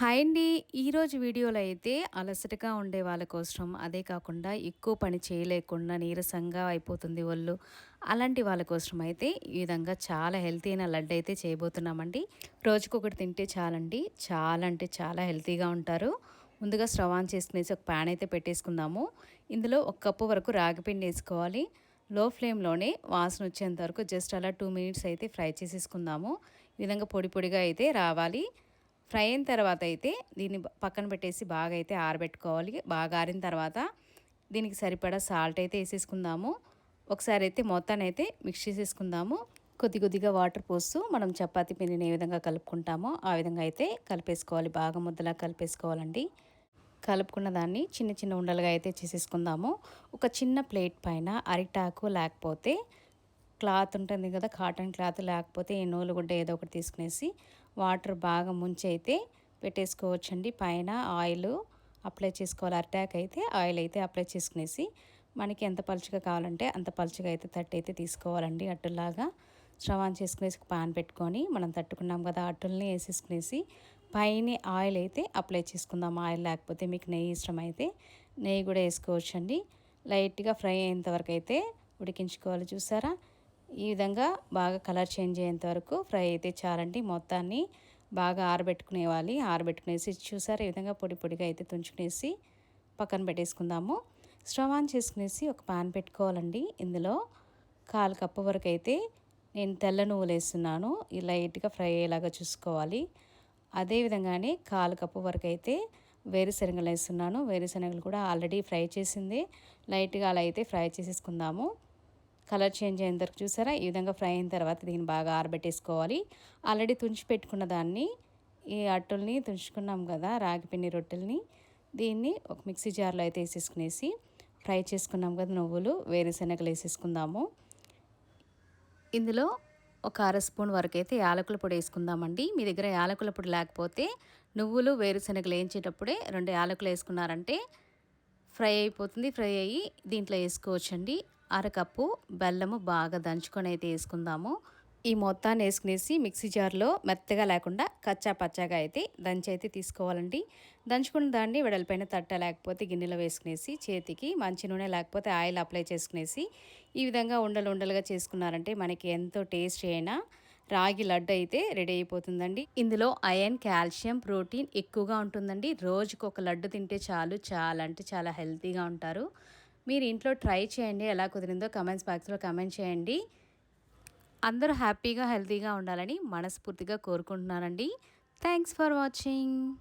Hi అండి. ఈరోజు వీడియోలో అయితే అలసటగా ఉండే వాళ్ళ కోసం అదే కాకుండా ఎక్కువ పని చేయలేకుండా నీరసంగా అయిపోతుంది ఒళ్ళు. అలాంటి వాళ్ళ కోసం అయితే ఈ విధంగా చాలా హెల్తీ అయిన లడ్డు అయితే చేయబోతున్నామండి. రోజుకొకటి తింటే చాలండి. చాలా అంటే చాలా హెల్తీగా ఉంటారు. ముందుగా స్టవ్ ఆన్ చేసుకునేసి ఒక ప్యాన్ అయితే పెట్టేసుకుందాము. ఇందులో ఒక కప్పు వరకు రాగిపిండి వేసుకోవాలి. లో ఫ్లేమ్లోనే వాసన వచ్చేంత వరకు జస్ట్ అలా టూ మినిట్స్ అయితే ఫ్రై చేసేసుకుందాము. ఈ విధంగా పొడి పొడిగా అయితే రావాలి. ఫ్రై అయిన తర్వాత అయితే దీన్ని పక్కన పెట్టేసి బాగా అయితే ఆరబెట్టుకోవాలి. బాగా ఆరిన తర్వాత దీనికి సరిపడా సాల్ట్ అయితే వేసేసుకుందాము. ఒకసారి అయితే మొత్తాన్ని అయితే మిక్స్ చేసేసుకుందాము. కొద్ది కొద్దిగా వాటర్ పోస్తూ మనం చపాతీ పిండిని ఏ విధంగా కలుపుకుంటామో ఆ విధంగా అయితే కలిపేసుకోవాలి. బాగా ముద్దలా కలిపేసుకోవాలండి. కలుపుకున్న దాన్ని చిన్న చిన్న ఉండలుగా అయితే చేసేసుకుందాము. ఒక చిన్న ప్లేట్ పైన అరిటాకు లేకపోతే క్లాత్ ఉంటుంది కదా కాటన్ క్లాత్ లేకపోతే ఈ నూలు గుడ్డ ఏదో ఒకటి తీసుకునేసి వాటర్ బాగా ముంచి అయితే పెట్టేసుకోవచ్చండి. పైన ఆయిల్ అప్లై చేసుకోవాలి. అటాక్ అయితే ఆయిల్ అయితే అప్లై చేసుకునేసి మనకి ఎంత పలుచగా కావాలంటే అంత పలుచగా అయితే తట్టు అయితే తీసుకోవాలండి. అట్టులాగా స్టవ్ ఆన్ చేసుకునేసి పాన్ పెట్టుకొని మనం తట్టుకున్నాం కదా అట్టుల్ని వేసేసుకునేసి పైన ఆయిల్ అయితే అప్లై చేసుకుందాం. ఆయిల్ లేకపోతే మీకు నెయ్యి ఇష్టమైతే నెయ్యి కూడా వేసుకోవచ్చండి. లైట్గా ఫ్రై అయ్యేంత వరకు అయితే ఉడికించుకోవాలి. చూసారా? ఈ విధంగా బాగా కలర్ చేంజ్ అయ్యేంత వరకు ఫ్రై అయితే చాలండి. మొత్తాన్ని బాగా ఆరబెట్టుకునేవాలి. ఆరబెట్టుకునేసి చూసారు? ఈ విధంగా పొడి పొడిగా అయితే తుంచుకునేసి పక్కన పెట్టేసుకుందాము. స్టవ్ ఆన్ చేసుకునేసి ఒక పాన్ పెట్టుకోవాలండి. ఇందులో కాలు కప్పు వరకు అయితే నేను తెల్ల నువ్వులు వేస్తున్నాను. లైట్గా ఫ్రై అయ్యేలాగా చూసుకోవాలి. అదేవిధంగానే కాలు కప్పు వరకు అయితే వేరుశనగలు వేస్తున్నాను. వేరుశనగలు కూడా ఆల్రెడీ ఫ్రై చేసింది. లైట్గా అలా అయితే ఫ్రై చేసేసుకుందాము. కలర్ చేంజ్ అయిన తర్వాత చూసారా? ఈ విధంగా ఫ్రై అయిన తర్వాత దీన్ని బాగా ఆరబెట్టేసుకోవాలి. ఆల్రెడీ తుంచి పెట్టుకున్న దాన్ని ఈ అట్టుల్ని తుంచుకున్నాం కదా రాగి పిండి రొట్టెల్ని దీన్ని ఒక మిక్సీ జార్లో అయితే వేసేసుకునేసి ఫ్రై చేసుకున్నాం కదా నువ్వులు వేరుశనగలు వేసేసుకుందాము. ఇందులో ఒక అర స్పూన్ వరకు అయితే యాలకుల పొడి వేసుకుందామండి. మీ దగ్గర యాలకుల పొడి లేకపోతే నువ్వులు వేరుశనగలు వేయించేటప్పుడే రెండు యాలకులు వేసుకున్నారంటే ఫ్రై అయిపోతుంది. ఫ్రై అయ్యి దీంట్లో వేసుకోవచ్చండి. అరకప్పు బెల్లము బాగా దంచుకొని అయితే వేసుకుందాము. ఈ మొత్తాన్ని వేసుకునేసి మిక్సీ జార్లో మెత్తగా లేకుండా కచ్చా పచ్చాగా అయితే దంచి అయితే తీసుకోవాలండి. దంచుకున్న దాన్ని వెడల్పైన తట్ట లేకపోతే గిన్నెలో వేసుకునేసి చేతికి మంచి నూనె లేకపోతే ఆయిల్ అప్లై చేసుకునేసి ఈ విధంగా ఉండలు ఉండలుగా చేసుకున్నారంటే మనకి ఎంతో టేస్ట్ అయినా రాగి లడ్డు అయితే రెడీ అయిపోతుందండి. ఇందులో ఐరన్ కాల్షియం ప్రోటీన్ ఎక్కువగా ఉంటుందండి. రోజుకు ఒక లడ్డు తింటే చాలు చాలా అంటే చాలా హెల్తీగా ఉంటారు. మీరు ఇంట్లో ట్రై చేయండి. ఎలా కుదిరిందో కమెంట్స్ బాక్స్లో కమెంట్ చేయండి. అందరూ హ్యాపీగా హెల్తీగా ఉండాలని మనస్ఫూర్తిగా కోరుకుంటున్నానండి. Thanks for watching.